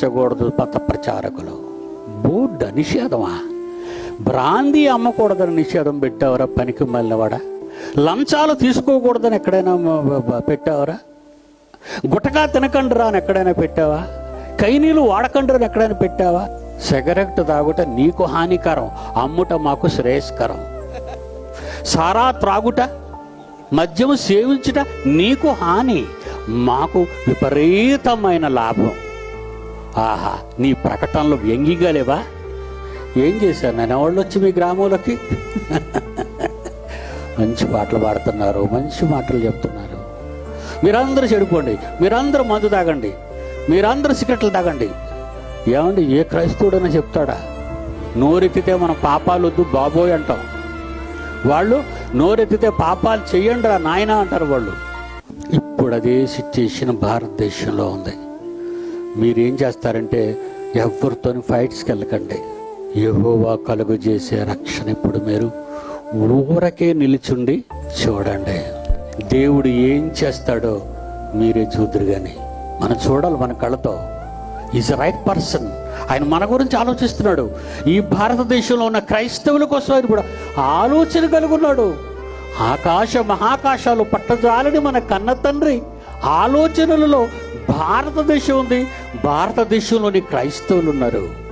సేవించకూడదు పత ప్రచారకులు. Board నిషేధమా? Brandy అమ్మకూడదని నిషేధం పెట్టావరా పనికి మళ్ళినవాడా లంచాలు తీసుకోకూడదని ఎక్కడైనా పెట్టావరా? గుటకా తినకండి రా అని ఎక్కడైనా పెట్టావా? కైనీలు వాడకండి అని ఎక్కడైనా పెట్టావా? సిగరెట్ తాగుట నీకు హానికరం అమ్ముట మాకు శ్రేయస్కరం. సారా త్రాగుట మద్యము సేవించుట నీకు హాని మాకు విపరీతమైన లాభం. ఆహా నీ ప్రకటనలు వ్యంగిగా లేవా? ఏం చేశారు నేను ఎవళ్ళు వచ్చి మీ గ్రామంలోకి? మంచి పాటలు పాడుతున్నారు మంచి మాటలు చెప్తున్నారు. మీరందరూ చెడుకోండి మీరందరూ మందు తాగండి మీరందరూ సిగరెట్లు తాగండి. ఏమండి ఏ క్రైస్తవుడైనా చెప్తాడా? నోరెత్తితే మన పాపాలు వద్దు బాబోయ్ అంటాం. వాళ్ళు నోరెత్తితే పాపాలు చెయ్యండి రా నాయన అంటారు వాళ్ళు. ఇప్పుడు అదే సిచ్యుయేషన్ భారతదేశంలో ఉంది. మీరేం చేస్తారంటే ఎవరితోని ఫైట్స్కి వెళ్ళకండి. యహోవా కలుగు చేసే రక్షణ ఇప్పుడు మీరు ఊరకే నిలుచుండి చూడండి. దేవుడు ఏం చేస్తాడో మీరే చూద్దరు కానీ మనం చూడాలి మన కళ్ళతో. ఈజ్ రైట్ పర్సన్ ఆయన మన గురించి ఆలోచిస్తున్నాడు. ఈ భారతదేశంలో ఉన్న క్రైస్తవుల కోసం ఆయన కూడా ఆలోచన కలుగున్నాడు. ఆకాశ మహాకాశాలు పట్టజాలని మన కన్న తండ్రి ఆలోచనలలో భారతదేశం ఉంది. భారతదేశంలోని క్రైస్తవులు ఉన్నారు